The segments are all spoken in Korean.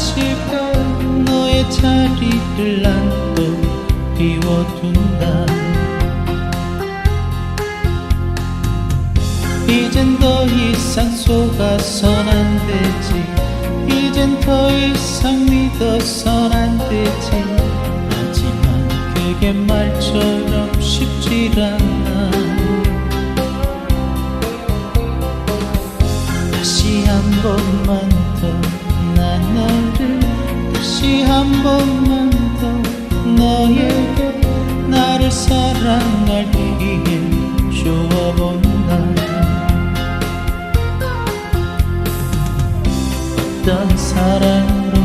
다칠까 너의 자리를 난 또 비워둔다. 이젠 더 이상 속아선 안 한 번만 더 너에게 나를 사랑할 기회 주어본다. 어떤 사랑으로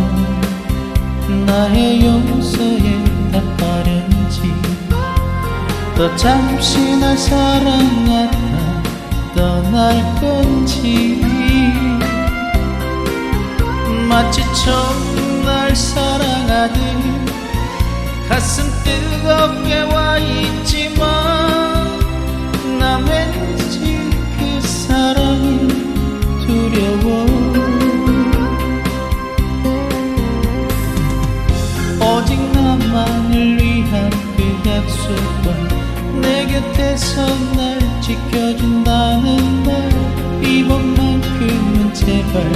나의 용서에 답하는지 또 잠시 날 사랑하다 떠날 건지. 마치 처음 날 사랑하듯 가슴 뜨겁게 와 있지만 난 왠지 그 사랑이 두려워. 오직 나만을 위한 그 약속과 내 곁에서 날 지켜준다는 말 이번만큼은 제발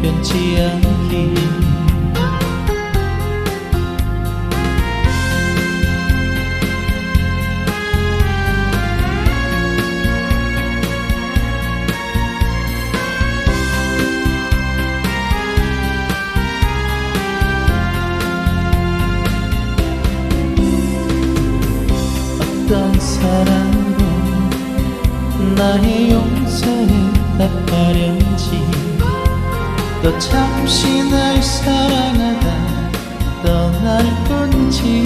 변치 않길 사랑으로 나의 용서에 답하련지. 또 잠시 날 사랑하다 떠날 건지.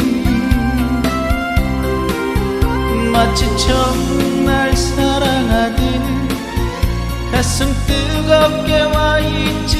마치 처음 날 사랑하듯 가슴 뜨겁게 와 있지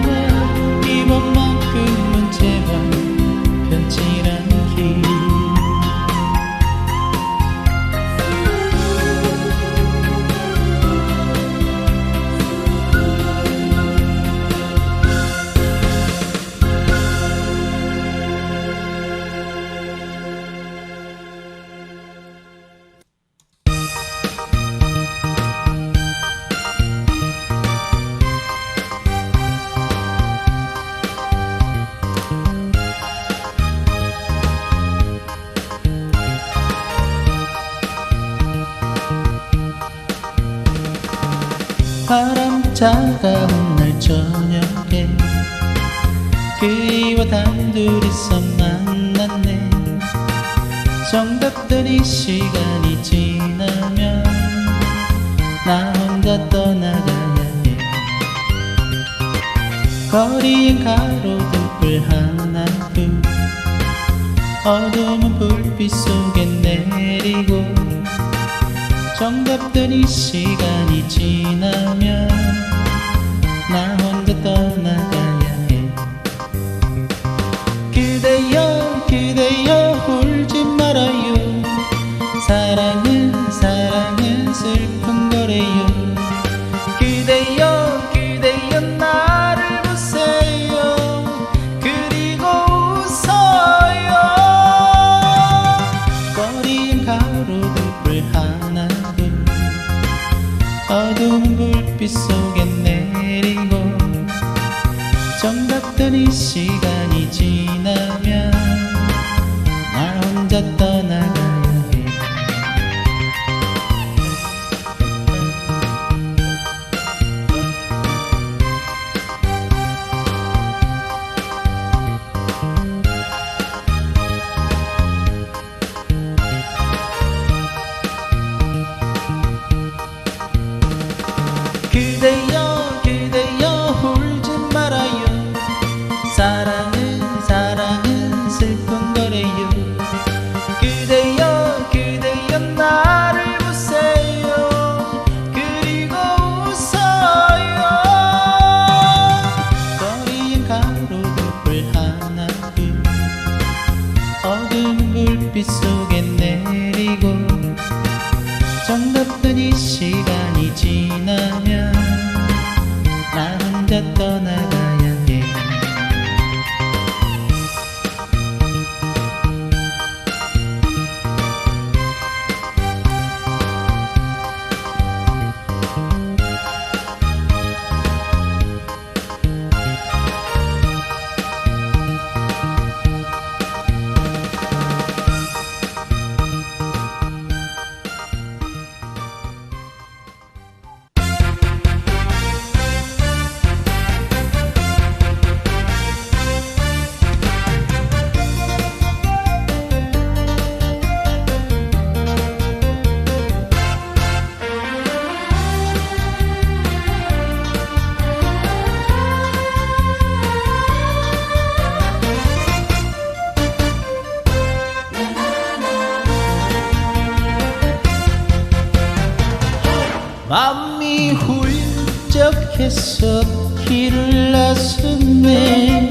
차가운 날 저녁에 그이와 단둘이서 만났네. 정답들이 시간이 지나면 나 혼자 떠나가야 해 거리엔 가로등불 하나 둘 어두운 불빛 속에 내리고 정답들이 시간이 지나면 정답더니 시간이 지나면 나 혼자 떠 떠나 마음이 훌쩍해서 길을 나섰네.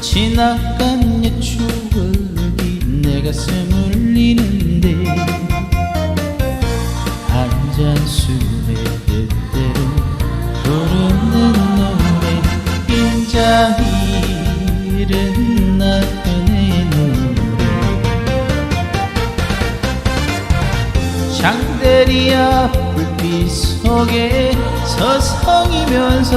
지나간 옛 추억이 내 가슴을 울리는데 한 잔 술에 그대로 부르는 노래. 인자 잃은 나그네 노래. 장대리야 속에 서성이면서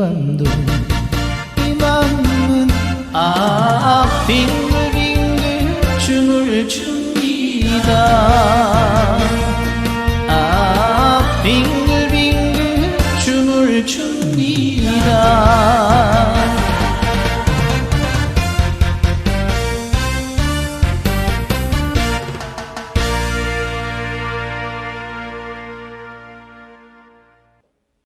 밤도 이 마음은 아빙